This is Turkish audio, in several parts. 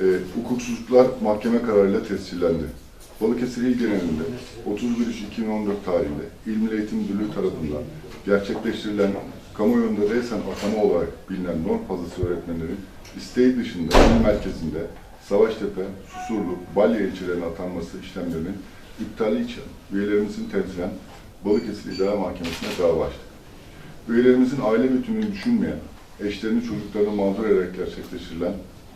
e, hukuksuzluklar mahkeme kararıyla tescillendi. Balıkesir İl genelinde 31.3.2014 tarihinde İl Milli Eğitim Müdürlüğü tarafından gerçekleştirilen kamuoyunda resen atama olarak bilinen norm fazlası öğretmenlerin isteği dışında il merkezinde Savaştepe, Susurluk, Balya ilçelerine atanması işlemlerinin iptali için üyelerimizin temsilen Balıkesir İdare Mahkemesi'ne dava açtık. Üyelerimizin aile bütünlüğünü düşünmeyen, eşlerini çocuklarını mağdur ederek gerçekleştirilen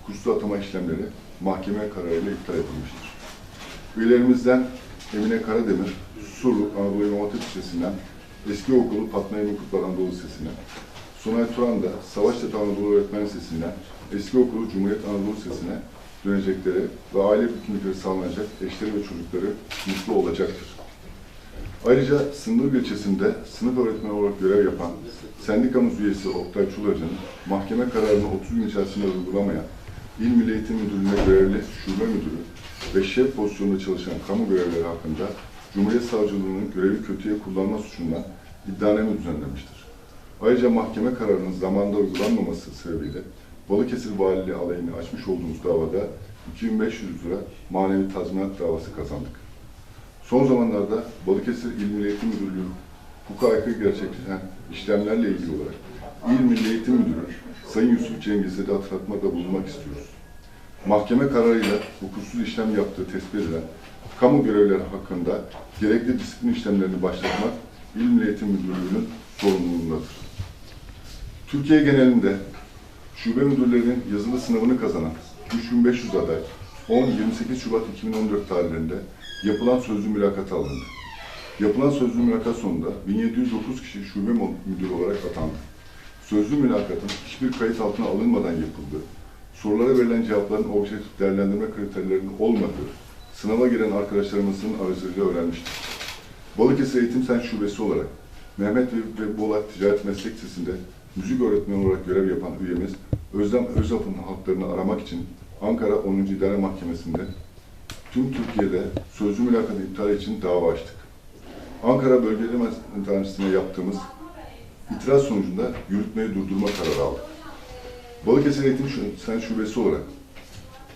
hukuksuz atama işlemleri mahkeme kararıyla iptal edilmiştir. Üyelerimizden Emine Karademir, Susurluk Anadolu İmam Lisesi'nden eski okulu Fatma Emin Kutlar Anadolu Lisesi'ne, Sunay Turan da Savaştepe Anadolu Öğretmen Lisesi'nden eski okulu Cumhuriyet Anadolu Lisesi'ne dönecekleri ve aile bütünlükleri sağlanacak eşleri ve çocukları mutlu olacaktır. Ayrıca Sınır ilçesinde sınıf öğretmeni olarak görev yapan sendikamız üyesi Oktay Çulacı'nın mahkeme kararını 30 gün içerisinde uygulamayan İl Milli Eğitim Müdürlüğü'ne görevli şube müdürü ve şef pozisyonunda çalışan kamu görevlileri hakkında Cumhuriyet Savcılığı'nın görevi kötüye kullanma suçundan iddianame düzenlemiştir. Ayrıca mahkeme kararının zamanında uygulanmaması sebebiyle Balıkesir Valiliği alayını açmış olduğumuz davada 2500 lira manevi tazminat davası kazandık. Son zamanlarda Balıkesir İl Milli Eğitim Müdürlüğü hukuka aykırı gerçekleşen işlemlerle ilgili olarak İl Milli Eğitim Müdürü Sayın Yusuf Cengiz'e de hatırlatmada bulunmak istiyoruz. Mahkeme kararıyla hukuksuz işlem yaptığı tespit edilen kamu görevlileri hakkında gerekli disiplin işlemlerini başlatmak İl Milli Eğitim Müdürlüğü'nün sorumluluğundadır. Türkiye genelinde şube müdürlerinin yazılı sınavını kazanan 3500 aday 10-28 Şubat 2014 tarihlerinde yapılan sözlü mülakata alındı. Yapılan sözlü mülakat sonunda 1709 kişi şube müdürü olarak atandı. Sözlü mülakatın hiçbir kayıt altına alınmadan yapıldı. Sorulara verilen cevapların objektif değerlendirme kriterlerinin olmadığı sınava giren arkadaşlarımızın aracılığıyla öğrenmiştik. Balıkesir Eğitim Sen Şubesi olarak Mehmet ve Bolat Ticaret Meslek Lisesi'nde müzik öğretmeni olarak görev yapan üyemiz Özlem Özap'ın haklarını aramak için Ankara 10. İdare Mahkemesi'nde tüm Türkiye'de sözlü mülakatı iptal için dava açtık. Ankara Bölgeli Dairesi'ne yaptığımız itiraz sonucunda yürütmeyi durdurma kararı aldık. Balıkesir Eğitim Sen Şubesi olarak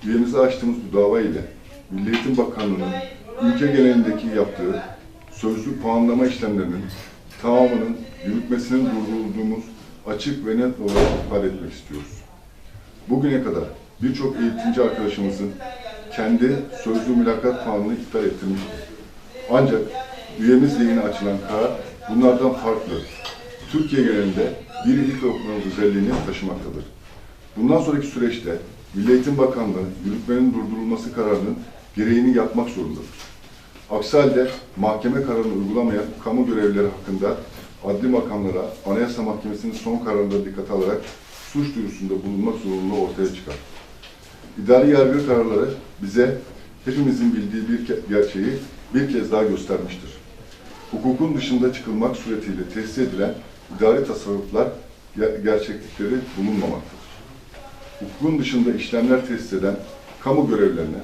üyemize açtığımız bu dava ile Milli Eğitim Bakanlığı'nın ülke genelindeki yaptığı sözlü puanlama işlemlerinin tamamının yürütmesinin durdurulduğumuz açık ve net olarak ifade etmek istiyoruz. Bugüne kadar birçok eğitimci arkadaşımızın kendi sözlü mülakat puanını iptal ettirmiştir. Ancak üyemiz lehine açılan karar bunlardan farklı. Türkiye genelinde bir ilkokulun özelliğini taşımaktadır. Bundan sonraki süreçte Milli Eğitim Bakanlığı yürütmenin durdurulması kararının gereğini yapmak zorundadır. Aksi halde mahkeme kararını uygulamayan kamu görevlileri hakkında adli makamlara Anayasa Mahkemesi'nin son kararında dikkate alarak suç duyurusunda bulunmak zorunluluğu ortaya çıkar. İdari yargı kararları bize hepimizin bildiği bir gerçeği bir kez daha göstermiştir. Hukukun dışında çıkılmak suretiyle tesis edilen idari tasarruflar ger- gerçeklikleri bulunmamaktadır. Hukukun dışında işlemler tesis eden kamu görevlerine,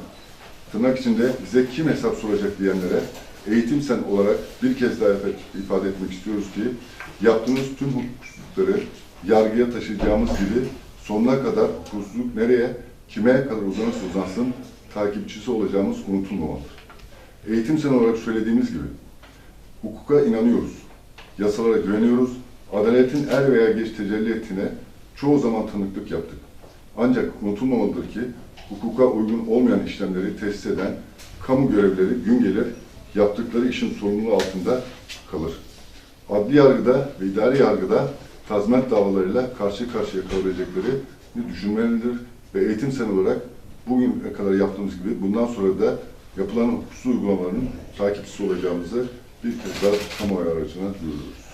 tırnak içinde bize kim hesap soracak diyenlere eğitim sen olarak bir kez daha ifa- ifade etmek istiyoruz ki yaptığımız tüm hukuksuzlukları yargıya taşıyacağımız gibi sonuna kadar hukuksuzluk nereye, kime kadar uzanırsa uzansın takipçisi olacağımız unutulmamalıdır. Eğitim sen olarak söylediğimiz gibi hukuka inanıyoruz, yasalara güveniyoruz, adaletin er veya geç tecelli ettiğine çoğu zaman tanıklık yaptık. Ancak unutulmamalıdır ki hukuka uygun olmayan işlemleri tesis eden kamu görevlileri gün gelir yaptıkları işin sorumluluğu altında kalır. Adli yargıda ve idari yargıda tazminat davalarıyla karşı karşıya kalabilecekleri düşünmelidir ve eğitim sen olarak bugüne kadar yaptığımız gibi bundan sonra da yapılan hukuksuz uygulamaların takipçisi olacağımızı bir kez daha kamuoyu aracına duyuruyoruz.